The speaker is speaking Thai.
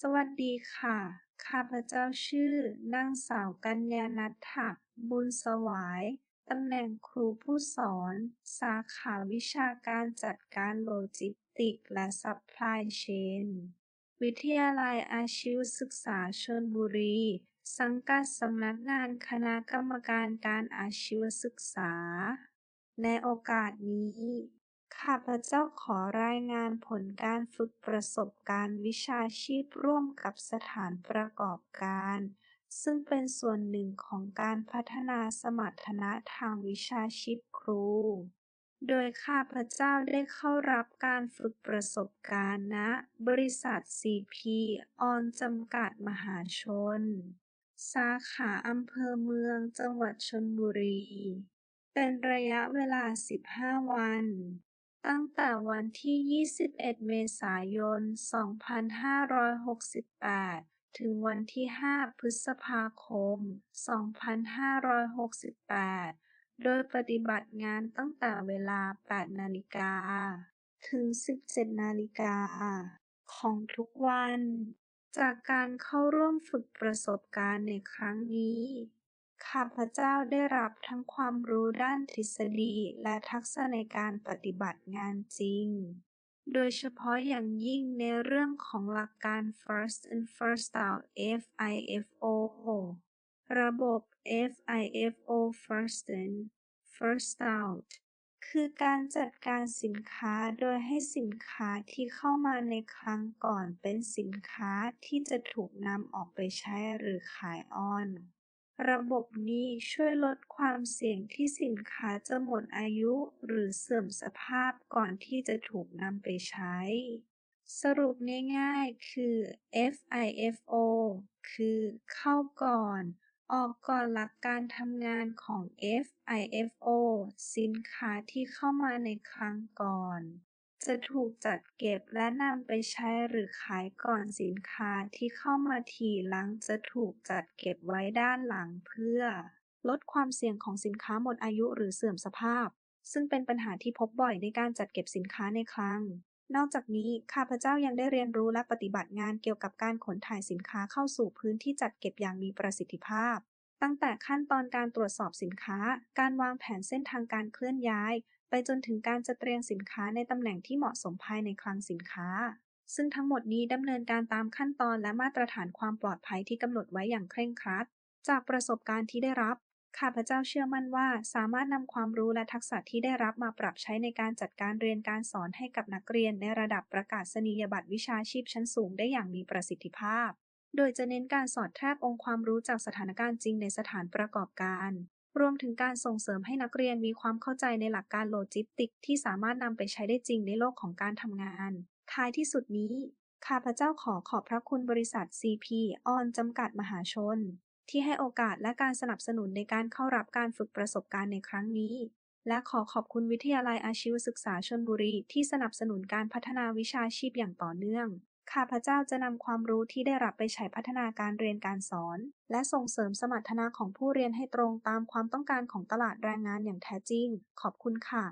สวัสดีค่ะ ข้าพเจ้าชื่อนางสาวกัญญาณัฐฐบุญสวาย ตำแหน่งครูผู้สอน สาขาวิชาการจัดการโลจิสติกและซัพพลายเชน วิทยาลัยอาชีวศึกษาชลบุรี สังกัดสำนักงานคณะกรรมการการอาชีวศึกษา ในโอกาสนี้ ข้าพเจ้าขอรายงานผลการฝึกประสบการณ์วิชาชีพร่วมกับสถานประกอบการ ซึ่งเป็นส่วนหนึ่งของการพัฒนาสมรรถนะทางวิชาชีพครู โดยข้าพเจ้าได้เข้ารับการฝึกประสบการณ์ณบริษัทซีพีออนจำกัดมหาชน สาขาอำเภอเมืองจังหวัดชลบุรี เป็นระยะเวลา 15 วัน ตั้งแต่วันที่ 21 เมษายน 2568 ถึงวันที่ 5 พฤษภาคม 2568 โดยปฏิบัติงานตั้งแต่เวลา 8 นาฬิกา ถึง 17 นาฬิกา ของทุกวัน จากการเข้าร่วมฝึกประสบการณ์ในครั้งนี้ ข้าพเจ้าได้รับทั้งความรู้ด้านทฤษฎีและทักษะในการปฏิบัติงานจริง โดยเฉพาะอย่างยิ่งในเรื่องของหลักการ First in First Out (FIFO) ระบบ FIFO First in, First Out คือการจัดการสินค้าโดยให้สินค้าที่เข้ามาในครั้งก่อนเป็นสินค้าที่จะถูกนำออกไปใช้หรือขายออน ระบบนี้ช่วยลดความเสี่ยงที่สินค้าจะหมดอายุหรือเสื่อมสภาพก่อนที่จะถูกนำไปใช้ สรุปง่ายๆคือ FIFO คือเข้าก่อน ออกก่อนหลักการทำงานของ FIFO สินค้าที่เข้ามาในครั้งก่อน จะถูกจัดเก็บและนำไปใช้หรือขายก่อนสินค้าที่เข้ามาทีหลังจะถูกจัดเก็บไว้ด้านหลังเพื่อลดความเสี่ยงของสินค้าหมดอายุหรือเสื่อมสภาพ ซึ่งเป็นปัญหาที่พบบ่อยในการจัดเก็บสินค้าในคลัง นอกจากนี้ข้าพเจ้ายังได้เรียนรู้และปฏิบัติงานเกี่ยวกับการขนถ่ายสินค้าเข้าสู่พื้นที่จัดเก็บอย่างมีประสิทธิภาพ ตั้งแต่ขั้นตอนการตรวจสอบสินค้า การวางแผนเส้นทางการเคลื่อนย้าย ไปจนถึงการจัดเรียงสินค้าในตำแหน่งที่เหมาะสมภายในคลังสินค้า ซึ่งทั้งหมดนี้ดำเนินการตามขั้นตอนและมาตรฐานความปลอดภัยที่กำหนดไว้อย่างเคร่งครัด จากประสบการณ์ที่ได้รับ ข้าพเจ้าเชื่อมั่นว่าสามารถนำความรู้และทักษะที่ได้รับมาปรับใช้ในการจัดการเรียนการสอนให้กับนักเรียนในระดับประกาศนียบัตรวิชาชีพชั้นสูงได้อย่างมีประสิทธิภาพ โดยจะเน้นการสอดแทรกองค์ความรู้จากสถานการณ์จริงในสถานประกอบการ รวมถึงการส่งเสริมให้นักเรียนมีความเข้าใจในหลักการโลจิสติก ที่สามารถนำไปใช้ได้จริงในโลกของการทำงาน ท้ายที่สุดนี้ ข้าพเจ้าขอขอบพระคุณบริษัทซีพีออนจำกัดมหาชน ที่ให้โอกาสและการสนับสนุนในการเข้ารับการฝึกประสบการณ์ในครั้งนี้และขอขอบคุณวิทยาลัยอาชีวศึกษาชลบุรีที่สนับสนุนการพัฒนาวิชาชีพอย่างต่อเนื่อง ข้าพเจ้าจะนำความรู้ที่ได้รับไปใช้พัฒนาการเรียนการสอน และส่งเสริมสมรรถนะของผู้เรียนให้ตรงตามความต้องการของตลาดแรงงานอย่างแท้จริง ขอบคุณค่ะ